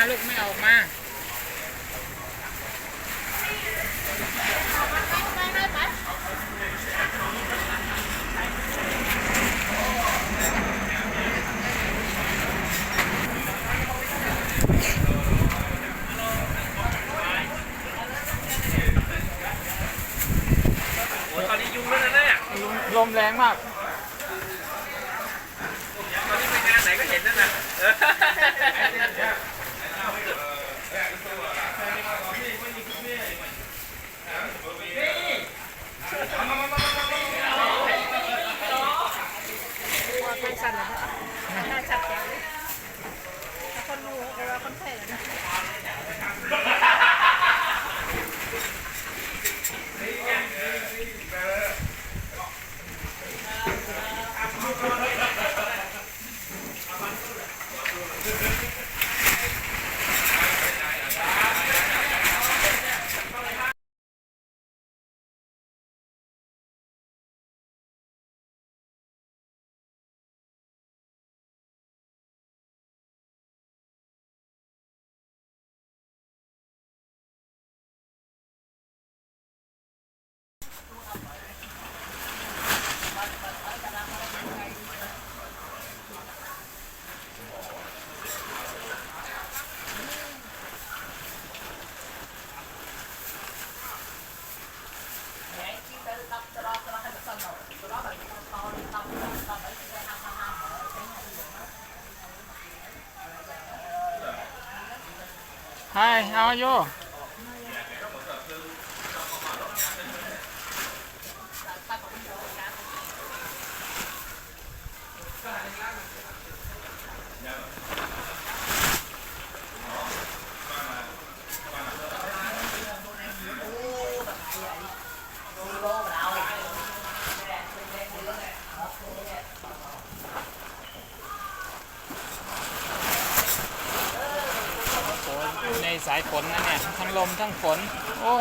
ออกมาโอ้ยตอนนี้ยุงแล้วนะเนี่ยลมแรงมาก ตอนนี้ไปงานไหนก็เห็นนั่นนะเออ ว่าใครสั่นเหรอน่าชัดจังเลยถ้าคนรู้ก็ว่าคนแพ้นะ Hi how are you สายฝนนะเนี่ย ทั้งลมทั้งฝน โอ้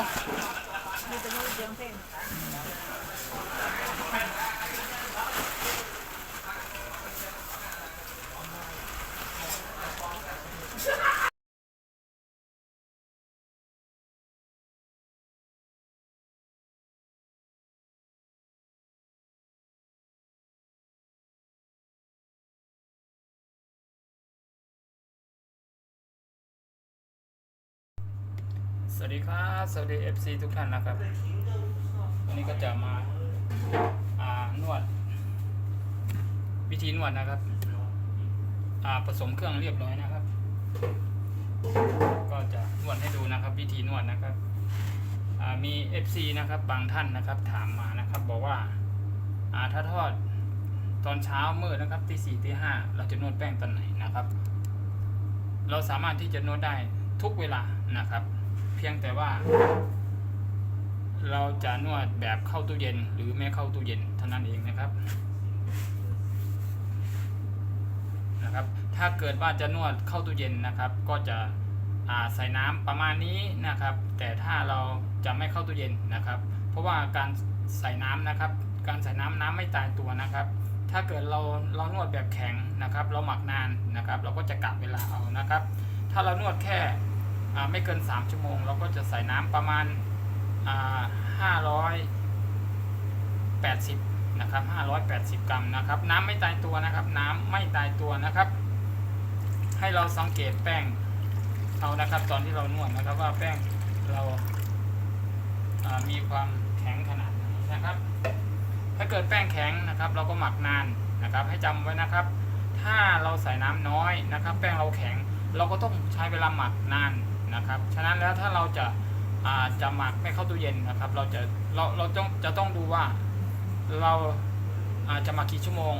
สวัสดีครับ สวัสดี FC ทุกท่านนะครับ วันนี้ก็จะมาอ่านวด วิธีนวดนะครับ อ่าผสมเครื่องเรียบร้อยนะครับ ก็จะนวดให้ดูนะครับ วิธีนวดนะครับอ่ามี FC นะครับบางท่านนะครับ ถามมานะครับ บอกว่าอ่าถ้าทอดตอนเช้ามืดนะครับตีสี่ตีห้าเราจะนวดแป้งตอนไหนนะครับ เราสามารถที่จะนวดได้ทุกเวลานะครับ เพียงแต่ว่า เราจะนวดแบบเข้าตู้เย็น หรือไม่เข้าตู้เย็นเท่านั้นเองนะครับนะครับ ถ้าเกิดว่าจะนวดเข้าตู้เย็นนะครับ ก็จะใส่น้ำประมาณนี้นะครับ แต่ถ้าเราจะไม่เข้าตู้เย็นนะครับ เพราะว่าการใส่น้ำนะครับ การใส่น้ำน้ำไม่ตายตัวนะครับ ถ้าเกิดเราเรานวดแบบแข็งนะครับ เราหมักนานนะครับ เราก็จะกะเวลาเอานะครับ ถ้าเรานวดแค่ ไม่เกิน 3 ชั่วโมง เราก็จะใส่น้ำประมาณอ่า580 นะครับ 580 กรัมนะครับ น้ำไม่ตายตัวนะครับ น้ำไม่ตายตัวนะครับ ให้เราสังเกตแป้งเอานะครับ ตอนที่เรานวดนะครับว่าแป้งเราามีความแข็งขนาดไหนนะครับ ถ้าเกิดแป้งแข็งนะครับ เราก็หมักนานนะครับ ให้จำไว้นะครับ ถ้าเราใส่น้ำน้อยนะครับ แป้งเราแข็งเราก็ต้องใช้เวลาหมักนาน นะครับฉะนั้นแล้วถ้าเราจะาจะหมักไม่เข้าตู้เย็นนะครับ เราจะเราเราต้องจะต้องดูว่าเราอาจจะหมักกี่ชั่วโมง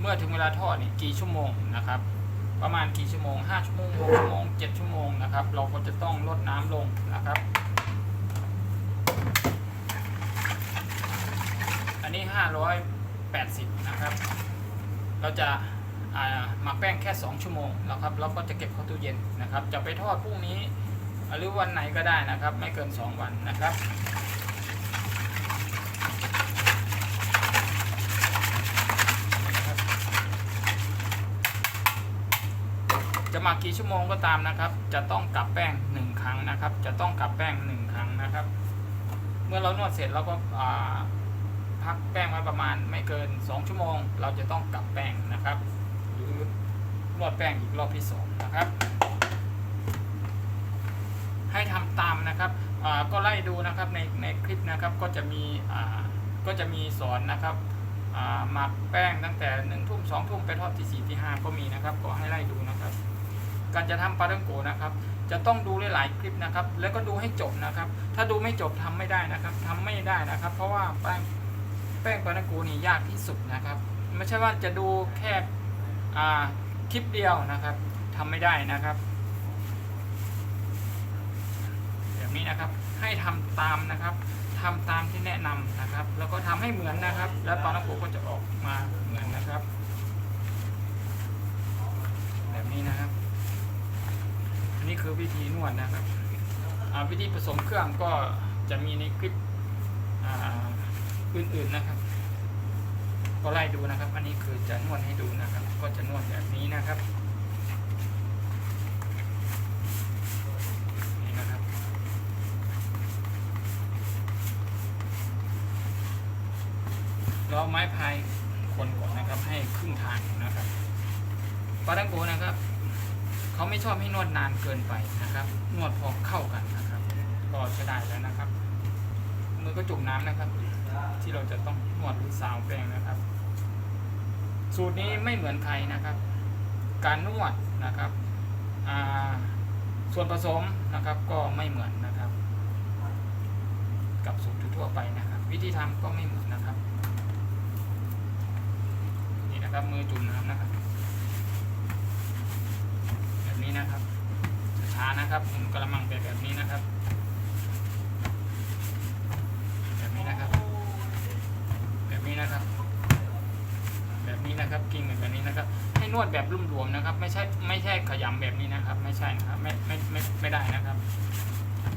เมื่อถึงเวลาทอดนี่กี่ชั่วโมงนะครับ ประมาณกี่ชั่วโมง5ชั่วโมง6ชั่วโมง7ชั่วโมงนะครับ เราก็จะต้องลดน้ำลงนะครับ อันนี้ 580 นะครับ เราจะ หมักแป้งแค่ 2 ชั่วโมงนะครับแล้วก็จะเก็บเข้าตู้เย็นนะครับ จะไปทอดพรุ่งนี้หรือวันไหนก็ได้นะครับ ไม่เกิน 2 วันนะครับจะหมักกี่ชั่วโมงก็ตามนะครับ จะต้องกลับแป้งหนึ่งครั้งนะครับ จะต้องกลับแป้งหนึ่งครั้งนะครับ เมื่อเรานวดเสร็จเราก็พักแป้งไว้ประมาณไม่เกิน 2 ชั่วโมง เราจะต้องกลับแป้งนะครับ อนวดแป้งอีกรอบที่สองนะครับ ให้ทำตามนะครับก็ไล่ดูนะครับในในคลิปนะครับก็จะมีก็จะมีสอนนะครับหมักแป้งตั้งแต่หนึ่งทุ่มสองทุ่มไปทอดที่สี่ที่ห้าก็มีนะครับ ก็ให้ไล่ดูนะครับ การจะทำปลาท่องโกนะครับ จะต้องดูหลายๆคลิปนะครับ แล้วก็ดูให้จบนะครับ ถ้าดูไม่จบทำไม่ได้นะครับทำไม่ได้นะครับ เพราะว่าแป้งแป้งปลาท่องโกนี่ยากที่สุดนะครับ ไม่ใช่ว่าจะดูแค่อ่า คลิปเดียวนะครับทำไม่ได้นะครับแบบนี้นะครับให้ทำตามนะครับทำตามที่แนะนำนะครับ แล้วก็ทำให้เหมือนนะครับ แล้วปลาท่องโกก็จะออกมาเหมือนนะครับ แบบนี้นะครับ อันนี้คือวิธีนวดนะครับวิธีผสมเครื่องก็จะมีในคลิปอื่นๆนะครับ ก็ไล่ดูนะครับ อันนี้คือจะนวดให้ดูนะครับ ก็จะนวดแบบนี้นะครับนี่นะครับ เราเอไม้พายคนก่อนนะครับ ให้ครึ่งทางนะครับปลาดังโกนะครับเขาไม่ชอบให้นวดนานเกินไปนะครับ นวดพอเข้ากันนะครับ ก็จะได้แล้วนะครับมือก็จุ่มน้ำนะครับ ที่เราจะต้องนวดหรือสาวแป้งนะครับ สูตรนี้ไม่เหมือนใครนะครับ การนวดนะครับส่วนผสมนะครับก็ไม่เหมือนนะครับ กับสูตรทั่วไปนะครับ วิธีทำก็ไม่เหมือนนะครับ นี่นะครับมือจุ่มน้ำนะครับ แบบนี้นะครับช้านะครับหมุนกระมังไปแบบนี้นะครับ แบบนี้นะครับ แบบนี้นะครับ แบบนี้นะครับกิ้งแบบนี้ นะครับให้นวดแบบรุ่มรวมนะครับ ไม่ใช่ไม่ใช่ขยำแบบนี้นะครับ ไม่ใช่นะครับไม่ไม่ไม่ไม่ได้นะครับ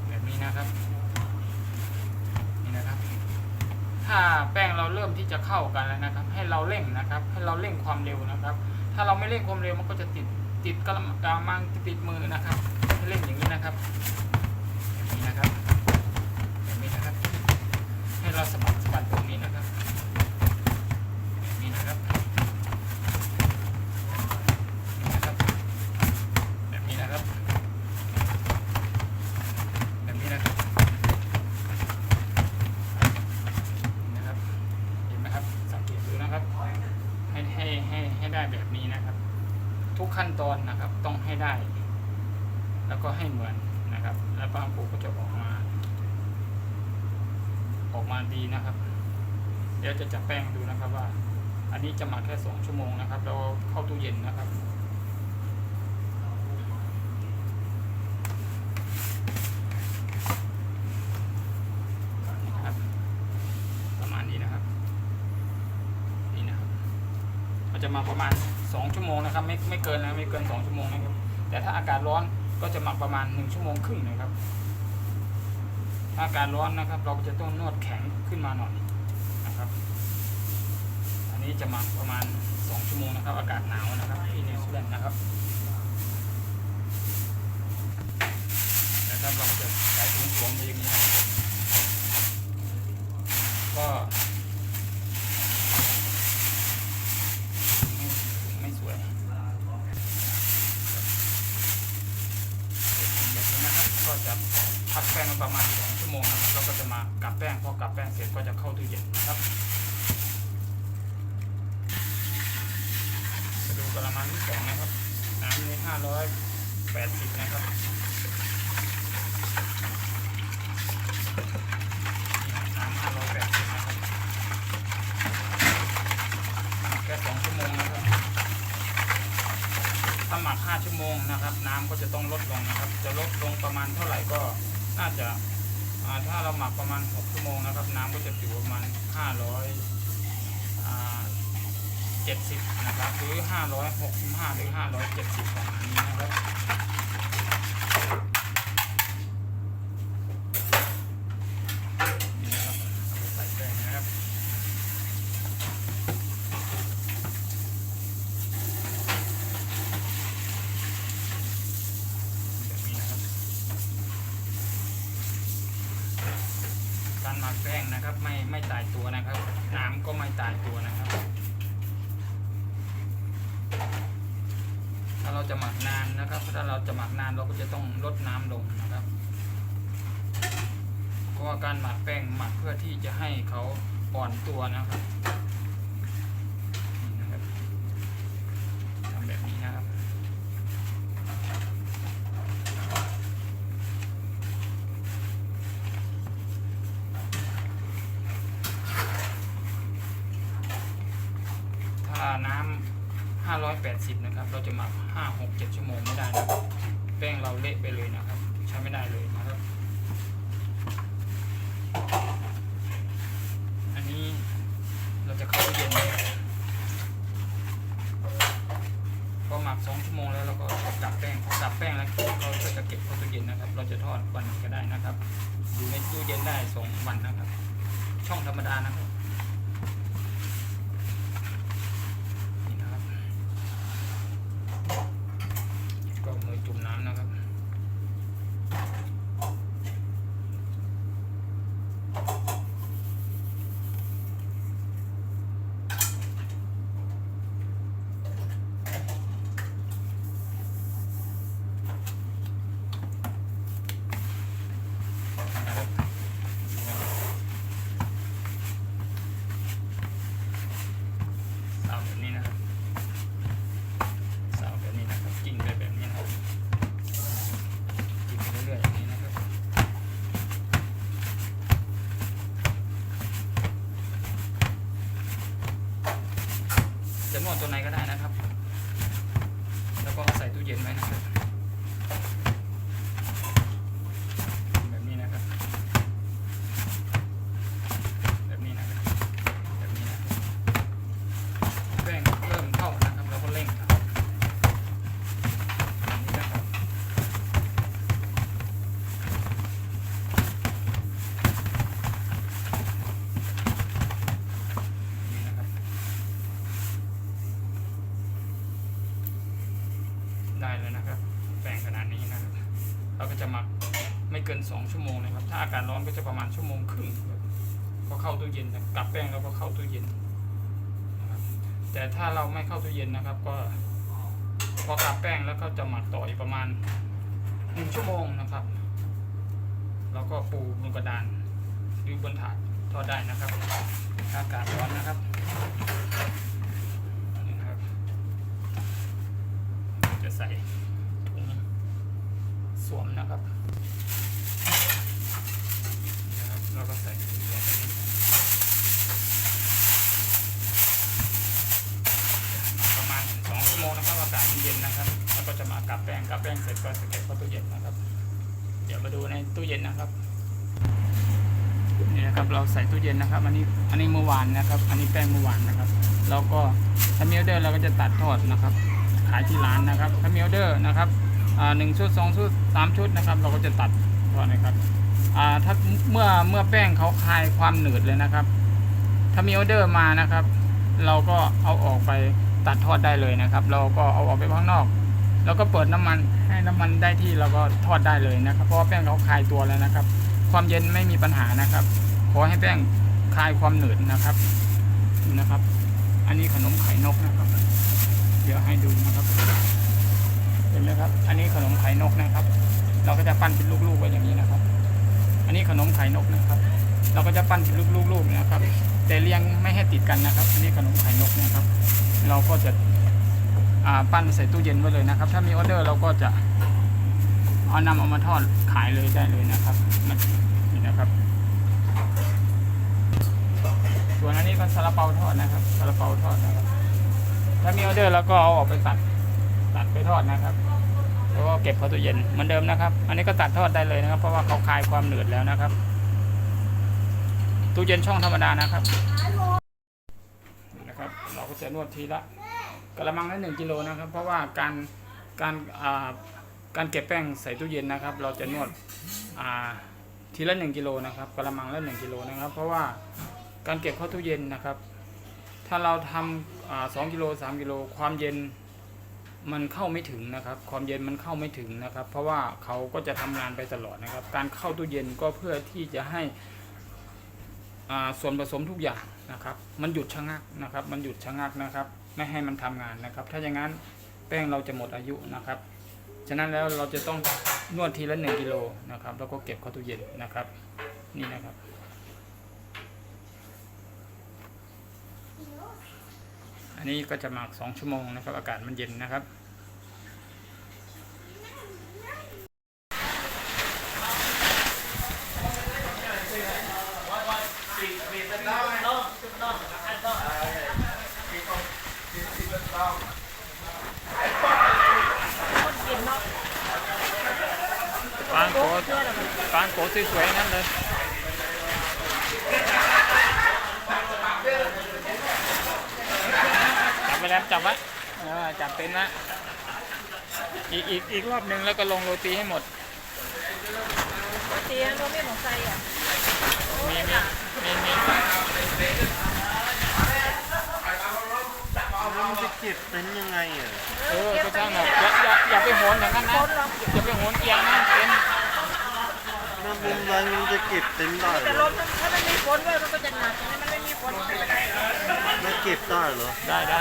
แบบนี้นะครับนี่นะครับ ถ้าแป้งเราเริ่มที่จะเข้ากันแล้วนะครับ ให้เราเร่งนะครับ ให้เราเร่งความเร็วนะครับ ถ้าเราไม่เร่งความเร็วมันก็จะติดติดกระมังติดมือนะครับ เร่งอย่างนี้นะครับแบบนี้นะครับ ให้เราสะบัดสะบัดตรงนี้นะครับแบบนี้นะครับนี่นะครับ แบบนี้นะครับ แบบนี้นะครับ นี่นะครับ เห็นไหมครับ สังเกตดูนะครับ ให้ให้ให้ให้ได้แบบนี้นะครับ ทุกขั้นตอนนะครับต้องให้ได้ แล้วก็ให้เหมือนนะครับ แล้วปลาปูก็จะออกมา ออกมาดีนะครับ เดี๋ยวจะจับแป้งดูนะครับว่า อันนี้จะหมักแค่สองชั่วโมงนะครับแล้วเข้าตู้เย็นนะครับนี่นะครับประมาณนี้นะครับนี่นะครับจะมักประมาณ 2 ชั่วโมงนะครับ ไม่ไม่เกินนะไม่เกิน 2 ชั่วโมงนะครับ แต่ถ้าอากาศร้อนก็จะหมักประมาณ 1 ชั่วโมงครึ่งนะครับ ถ้าอากาศร้อนนะครับ เราจะต้องนวดแข็งขึ้นมาหน่อยนะครับ อันนี้จะมาประมาณ 2 ชั่วโมงนะครับ อากาศหนาวนะครับที่นิวซีแลนด์นะครับนะครับเราจะใช้ถุงสวมไปอย่างนี้นะก็ ไม่ไม่สวยแบบนี้นะครับ ก็จะพักแป้งไว้ประมาณ2ชั่วโมงนะครับเราก็จะมากลับแป้งพอกลับแป้งเสร็จก็จะเข้าตู้เย็นนะครับ มาดูกระมังที่สองนะครับ น้ำนี้580นะครับนี่น้ำ580นะครับแค่2ชั่วโมงนะครับถ้าหมัก5ชั่วโมงนะครับ น้ำก็จะต้องลดลงนะครับ จะลดลงประมาณเท่าไหร่ก็น่าจะถ้าเราหมักประมาณ 6 ชั่วโมงนะครับ น้ำก็จะอยู่ประมาณ 500อ่า 70 นะครับ หรือ 565 หรือ 570ประมาณนี้นะครับนี่นะครับเอาไปใส่แป้งนะครับ นายตัวนะครับ ถ้าเราจะหมักนานนะครับ ถ้าเราจะหมักนาน เราก็จะต้องลดน้ำลงนะครับ เพราะว่าการหมักแป้งหมักเพื่อที่จะให้เขาอ่อนตัวนะครับนี่นะครับทำแบบนี้นะครับ ถ้าน้ำ580 นะครับ เราจะหมัก 5 6 7 ชั่วโมงไม่ได้นะครับ แป้งเราเละไปเลยนะครับ ใช้ไม่ได้เลยนะครับ อันนี้เราจะเข้าตู้เย็นนะครับพอหมัก 2 ชั่วโมงแล้วเราก็กลับแป้งพอกลับแป้งแล้วเราก็จะเก็บเข้าตู้เย็นนะครับ เราจะทอดวันหนึ่งก็ได้นะครับ อยู่ในตู้เย็นได้ 2 วันนะครับ ช่องธรรมดานะครับ นี่นะครับ ก็มือจุ่มน้ำนะครับ สาวแบบนี้นะครับ สาวแบบนี้นะครับจิ้งไปแบบนี้นะครับจิ้งไปเรื่อยๆอย่างนี้นะครับ หม้อตัวไหนก็ได้นะครับ แล้วก็ใส่ตู้เย็นไว้นะครับนี้นะครับ แบบนี้นะครับ แบบนี้นะครับ แป้งเริ่มเข้านะครับเราก็เร่งครับอย่างนี้นะครับนี่นะครับ ได้แล้วนะครับแป้งขนาดนี้นะครับเราก็จะหมักไม่เกิน 2 ชั่วโมงนะครับ ถ้าอากาศร้อนก็จะประมาณชั่วโมงครึ่งครับก็เข้าตู้เย็นนะกลับแป้งแล้วก็เข้าตู้เย็นนะครับแต่ถ้าเราไม่เข้าตู้เย็นนะครับ ก็พอกลับแป้งแล้วก็จะหมักต่ออีกประมาณหนึ่งชั่วโมงนะครับ แล้วก็ปูบนกระดานหรือบนถาดทอดได้นะครับถ้าอากาศร้อนนะครับนี่นะครับ จะใส่ถุง สวมนะครับนี่นะครับแล้วก็ใส่ถุงสวมแบบนี้ประมาณ2ชั่วโมงนะครับอากาศเย็นนะครับแล้วก็จะมากลับแป้งกลับแป้งเสร็จก็จะเก็บเข้าตู้เย็นนะครับ เดี๋ยวมาดูในตู้เย็นนะครับนี่นะครับเราใส่ตู้เย็นนะครับ อันนี้อันนี้เมื่อวานนะครับ อันนี้แป้งเมื่อวานนะครับ แล้วก็ถ้ามีออเดอร์เราก็จะตัดทอดนะครับ ขายที่ร้านนะครับถ้ามีออเดอร์นะครับ หนึ่งชุดสองชุดสามชุดนะครับ เราก็จะตัดทอดนะครับอ่าถ้าเมื่อเมื่อแป้งเขาคลายความหนืดเลยนะครับ ถ้ามีออเดอร์มานะครับ เราก็เอาออกไปตัดทอดได้เลยนะครับ เราก็เอาออกไปข้างนอก แล้วก็เปิดน้ำมันให้น้ำมันได้ที่เราก็ทอดได้เลยนะครับ เพราะว่าแป้งเขาคลายตัวแล้วนะครับ ความเย็นไม่มีปัญหานะครับ ขอให้แป้งคลายความหนืดนะครับนะครับ อันนี้ขนมไข่นกนะครับ เดี๋ยวให้ดูนะครับ เห็นไหมครับ อันนี้ขนมไข่นกนะครับ เราก็จะปั้นเป็นลูกๆไว้อย่างนี้นะครับ อันนี้ขนมไข่นกนะครับ เราก็จะปั้นเป็นลูกๆๆนะครับ แต่เรียงไม่ให้ติดกันนะครับ อันนี้ขนมไข่นกนะครับ เราก็จะปั้นใส่ตู้เย็นไว้เลยนะครับ ถ้ามีออเดอร์เราก็จะเอานำเอามาทอดขายเลยได้เลยนะครับนี่นะครับ ส่วนอันนี้ก็ซาลาเปาทอดนะครับซาลาเปาทอดนะครับ ถ้ามีออเดอร์เราก็เอาออกไปตัด ตัดไปทอดนะครับแล้วก็เก็บเข้าตู้เย็นเหมือนเดิมนะครับ อันนี้ก็ตัดทอดได้เลยนะครับ เพราะว่าเขาคลายความเหนืดแล้วนะครับตู้เย็นช่องธรรมดานะครับนะครับ เราก็จะนวดทีละกระมังละหนึ่งกิโลนะครับ เพราะว่าการการการเก็บแป้งใส่ตู้เย็นนะครับ เราจะนวดทีละหนึ่งกิโลนะครับกระมังละหนึ่งกิโลนะครับ เพราะว่าการเก็บเข้าตู้เย็นนะครับ ถ้าเราทำสองกิโลสามกิโลความเย็น มันเข้าไม่ถึงนะครับ ความเย็นมันเข้าไม่ถึงนะครับ เพราะว่าเขาก็จะทำงานไปตลอดนะครับ การเข้าตู้เย็นก็เพื่อที่จะให้ส่วนผสมทุกอย่างนะครับ มันหยุดชะงักนะครับ มันหยุดชะงักนะครับ ไม่ให้มันทำงานนะครับ ถ้าอย่างนั้นแป้งเราจะหมดอายุนะครับ ฉะนั้นแล้วเราจะต้องนวดทีละหนึ่งกิโลนะครับ แล้วก็เก็บเข้าตู้เย็นนะครับ นี่นะครับ อันนี้ก็จะหมักสองชั่วโมงนะครับ อากาศมันเย็นนะครับคนกินเนาะปานโกปานโกสวยๆนั่นเลยจับไป แล้วจับไว้เออจับเป็นนะอีกอีกอีกรอบหนึ่งแล้วก็ลงโรตีให้หมดเตียงเราไม่หมดใจอะมีมีมีมีแล้วมันจะเก็บเป็นยังไงอะเออก็ช่างแบบอย่าอย่าอย่าไปโหนอย่างนั้นนะคนลองอย่าไปโหนเอียงนะเป็นถ้ามุมไรมันจะเก็บเป็นได้แต่เหลรอมถ้ามันมีฝนด้วยมันก็จะหนักถ้ามันไม่มีฝนมันก็จะ ไม่เก็บได้เหรอ ได้ได้